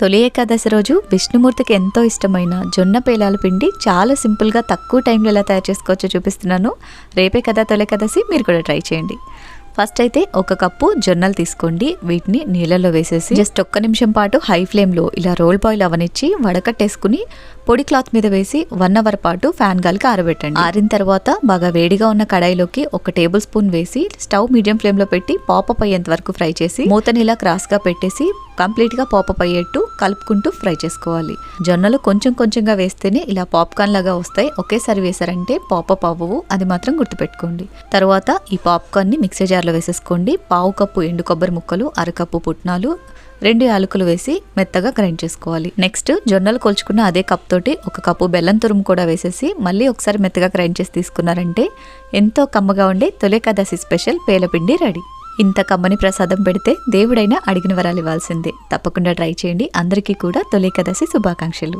తొలి ఏకాదశి రోజు విష్ణుమూర్తికి ఎంతో ఇష్టమైన జొన్న పేలాల పిండి చాలా సింపుల్గా తక్కువ టైంలో ఎలా తయారు చేసుకోవచ్చో చూపిస్తున్నాను. రేపే కదా తొలి ఏకాదశి మీరు కూడా ట్రై చేయండి. ఫస్ట్ అయితే ఒక కప్పు జొన్నలు తీసుకోండి. వీటిని నీళ్ళలో వేసేసి జస్ట్ ఒక్క నిమిషం పాటు హై ఫ్లేమ్లో ఇలా రోల్ బాయిల్ అవనిచ్చి వడకట్టేసుకుని పొడి క్లాత్ మీద వేసి వన్ అవర్ పాటు ఫ్యాన్ గాలికి ఆరబెట్టండి. ఆరిన తర్వాత బాగా వేడిగా ఉన్న కడాయిలోకి ఒక టేబుల్ స్పూన్ వేసి స్టవ్ మీడియం ఫ్లేమ్లో పెట్టి పాపప్ అయ్యేంత వరకు ఫ్రై చేసి మూతని ఇలా క్రాస్గా పెట్టేసి కంప్లీట్గా పాపప్ అయ్యేట్టు కలుపుకుంటూ ఫ్రై చేసుకోవాలి. జొన్నలు కొంచెం కొంచెంగా వేస్తేనే ఇలా పాప్కార్న్ లాగా వస్తాయి. ఒకేసారి వేసారంటే పాపప్ అవ్వవు. అది మాత్రం గుర్తుపెట్టుకోండి. తర్వాత ఈ పాప్కార్న్ని మిక్సీ జార్లో వేసేసుకోండి. పావు కప్పు ఎండు కొబ్బరి ముక్కలు అరకప్పు పుట్నాలు రెండు యాలకులు వేసి మెత్తగా గ్రైండ్ చేసుకోవాలి. నెక్స్ట్ జొన్నలు కొలుచుకున్న అదే కప్ తోటి ఒక కప్పు బెల్లం తురుము కూడా వేసేసి మళ్ళీ ఒకసారి మెత్తగా గ్రైండ్ చేసి తీసుకున్నారంటే ఎంతో కమ్మగా ఉండే తొలేకాదశి స్పెషల్ పేలపిండి రెడీ. ఇంత కమ్మని ప్రసాదం పెడితే దేవుడైనా అడిగిన వరాలు ఇవ్వాల్సిందే. తప్పకుండా ట్రై చేయండి. అందరికీ కూడా తొలేకాదశి శుభాకాంక్షలు.